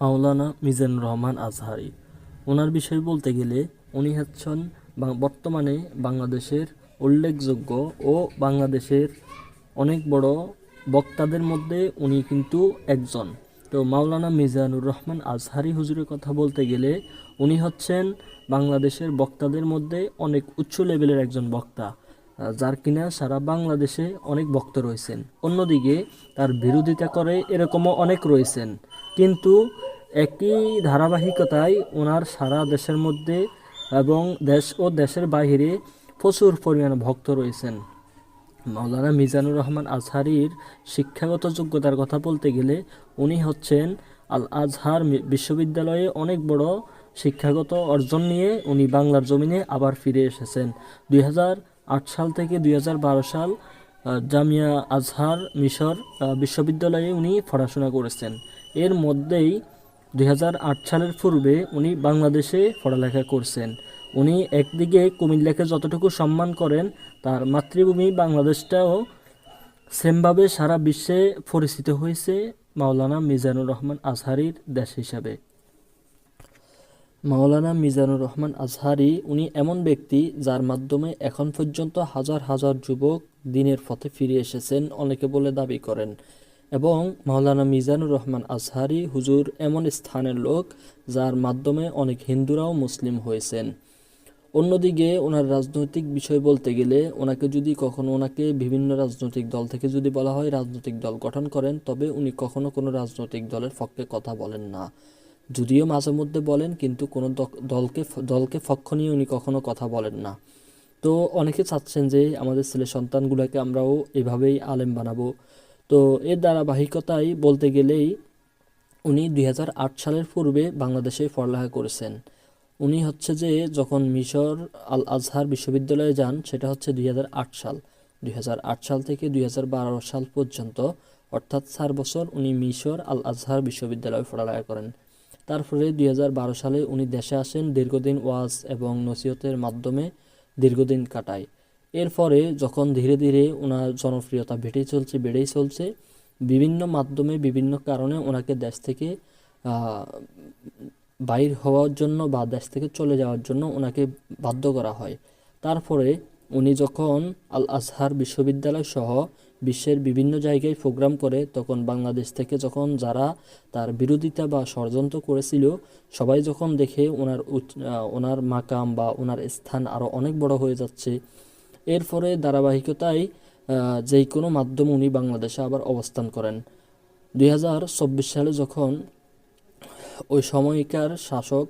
মাওলানা মিজান রহমান আজহারি। ওনার বিষয়ে বলতে গেলে উনি হচ্ছেন বর্তমানে বাংলাদেশের উল্লেখযোগ্য ও বাংলাদেশের অনেক বড় বক্তাদের মধ্যে উনি কিন্তু একজন। তো মাওলানা মিজানুর রহমান আজহারি হুজুরের কথা বলতে গেলে উনি হচ্ছেন বাংলাদেশের বক্তাদের মধ্যে অনেক উচ্চ লেভেলের একজন বক্তা, যার কিনা সারা বাংলাদেশে অনেক ভক্ত রয়েছেন। অন্যদিকে তার বিরোধিতা করে এরকমও অনেক রয়েছেন। কিন্তু একই ধারাবাহিকতায় ওনার সারা দেশের মধ্যে এবং দেশ ও দেশের বাইরে প্রচুর পরিমাণে ভক্ত রয়েছেন। মাওলানা মিজানুর রহমান আজহারির শিক্ষাগত যোগ্যতার কথা বলতে গেলে উনি হচ্ছেন আল আজহার বিশ্ববিদ্যালয়ে অনেক বড় শিক্ষাগত অর্জন নিয়ে উনি বাংলার জমিনে আবার ফিরে এসেছেন। দুই হাজার আট সাল থেকে দুই হাজার বারো সাল জামিয়া আজহার মিশর বিশ্ববিদ্যালয়ে উনি পড়াশোনা করেছেন। এর মধ্যেই দুই হাজার আট সালের পূর্বে উনি বাংলাদেশে পড়ালেখা করছেন। উনি একদিকে কুমিল্লাকে যতটুকু সম্মান করেন, তার মাতৃভূমি বাংলাদেশটাও সেমভাবে সারা বিশ্বে পরিচিত হয়েছে মাওলানা মিজানুর রহমান আজহারির দেশ হিসাবে। মাওলানা মিজানুর রহমান আজহারি উনি এমন ব্যক্তি যার মাধ্যমে এখন পর্যন্ত হাজার হাজার যুবক দিনের পথে ফিরে এসেছেন, অনেকে বলে দাবি করেন। এবং মাওলানা মিজানুর রহমান আজহারি হুজুর এমন স্থানের লোক যার মাধ্যমে অনেক হিন্দুরাও মুসলিম হয়েছেন। অন্যদিকে ওনার রাজনৈতিক বিষয় বলতে গেলে ওনাকে যদি কখনো ওনাকে বিভিন্ন রাজনৈতিক দল থেকে যদি বলা হয় রাজনৈতিক দল গঠন করেন, তবে উনি কখনো কোনো রাজনৈতিক দলের পক্ষে কথা বলেন না। যদিও মাঝে মধ্যে বলেন, কিন্তু কোনো দলকে দলকে পক্ষ নিয়ে উনি কখনো কথা বলেন না। তো অনেকে চাচ্ছেন যে আমাদের ছেলে সন্তানগুলোকে আমরাও এভাবেই আলেম বানাবো। তো এর ধারাবাহিকতায় বলতে গেলেই উনি দুই হাজার আট সালের পূর্বে বাংলাদেশে পড়ালেখা করেছেন। উনি হচ্ছে যে যখন মিশর আল আজহার বিশ্ববিদ্যালয়ে যান, সেটা হচ্ছে দুই হাজার আট সাল। দুই হাজার আট সাল থেকে দুই হাজার বারো সাল পর্যন্ত, অর্থাৎ চার বছর উনি মিশর আল আজহার বিশ্ববিদ্যালয়ে পড়ালেখা করেন। তারপরে দুই হাজার বারো সালে উনি দেশে আসেন, দীর্ঘদিন ওয়াজ এবং নসিহতের মাধ্যমে দীর্ঘদিন কাটায়। এরপরে যখন ধীরে ধীরে ওনার জনপ্রিয়তা বেড়েই চলছে বেড়েই চলছে, বিভিন্ন মাধ্যমে, বিভিন্ন কারণে ওনাকে দেশ থেকে বাইর হওয়ার জন্য বা দেশ থেকে চলে যাওয়ার জন্য ওনাকে বাধ্য করা হয়। তারপরে উনি যখন আল আজহার বিশ্ববিদ্যালয় সহ বিশ্বের বিভিন্ন জায়গায় প্রোগ্রাম করে, তখন বাংলাদেশ থেকে যখন যারা তার বিরোধিতা বা ষড়যন্ত্র করেছিল, সবাই যখন দেখে ওনার ওনার মাকাম বা ওনার স্থান আরও অনেক বড় হয়ে যাচ্ছে এরপরে ধারাবাহিকতায় যে কোনো মাধ্যমে উনি বাংলাদেশে আবার অবস্থান করেন। দু হাজার চব্বিশ সালে যখন ওই সময়কার শাসক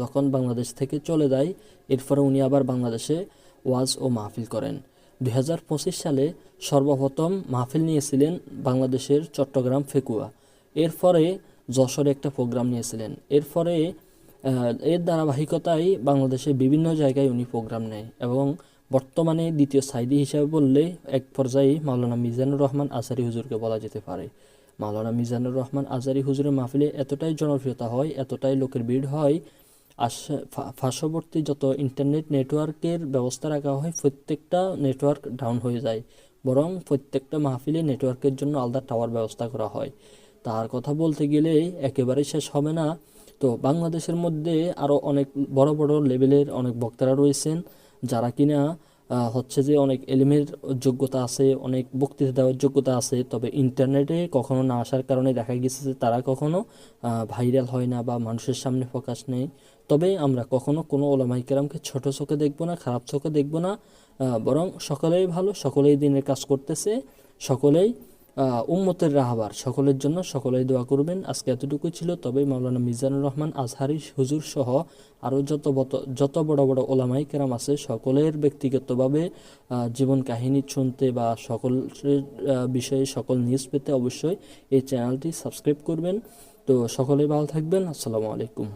যখন বাংলাদেশ থেকে চলে যায়, এরপরে উনি আবার বাংলাদেশে ওয়াজ ও মাহফিল করেন। দুই হাজার পঁচিশ সালে সর্বপ্রথম মাহফিল নিয়েছিলেন বাংলাদেশের চট্টগ্রাম ফেকুয়া। এরপরে যশোরে একটা প্রোগ্রাম নিয়েছিলেন। এরপরে এর ধারাবাহিকতায় বাংলাদেশে বিভিন্ন জায়গায় উনি প্রোগ্রাম নেয় এবং বর্তমানে দ্বিতীয় সাইদি হিসাবে বললে এক পর্যায়ে মাওলানা মিজানুর রহমান আসারি হুজুরকে বলা যেতে পারে। মাওলানা মিজানুর রহমান আজারি হুজুরের মাহফিলে এতটাই জনপ্রিয়তা হয়, এতটাই লোকের ভিড় হয় পার্শ্ববর্তী যত ইন্টারনেট নেটওয়ার্কের ব্যবস্থা রাখা হয়, প্রত্যেকটা নেটওয়ার্ক ডাউন হয়ে যায়। বরং প্রত্যেকটা মাহফিলে নেটওয়ার্কের জন্য আলাদা টাওয়ার ব্যবস্থা করা হয়। তার কথা বলতে গেলে একেবারে শেষ হবে না। তো বাংলাদেশের মধ্যে আরও অনেক বড় বড় লেভেলের অনেক বক্তারা রয়েছেন। যারা কিনা হচ্ছে যে অনেক এলিমের যোগ্যতা আছে, অনেক বক্তৃতা দেওয়ার যোগ্যতা আছে, তবে ইন্টারনেটে কখনো না আসার কারণে দেখা গেছে যে তারা কখনো ভাইরাল হয় না বা মানুষের সামনে প্রকাশ নেই। তবে আমরা কখনো কোনো ওলামাই কেরামকে ছোট চোখে দেখব না, খারাপ চোখে দেখব না বরং সকলেই ভালো, সকলেই দিনের কাজ করতেছে, সকলেই উম্মতের রাহাবার, সকলের জন্য সকলেই দোয়া করবেন। আজকে এতটুকুই ছিল তবে মাওলানা মিজানুর রহমান, আজহারি, হুজুর সহ আরও যত যত বড় বড় ওলামাই কেরাম আছে, সকলের ব্যক্তিগতভাবে জীবন কাহিনী শুনতে বা সকলের বিষয়ে সকল নিউজ পেতে অবশ্যই এই চ্যানেলটি সাবস্ক্রাইব করবেন। তো সকলেই ভালো থাকবেন। আসসালামু আলাইকুম।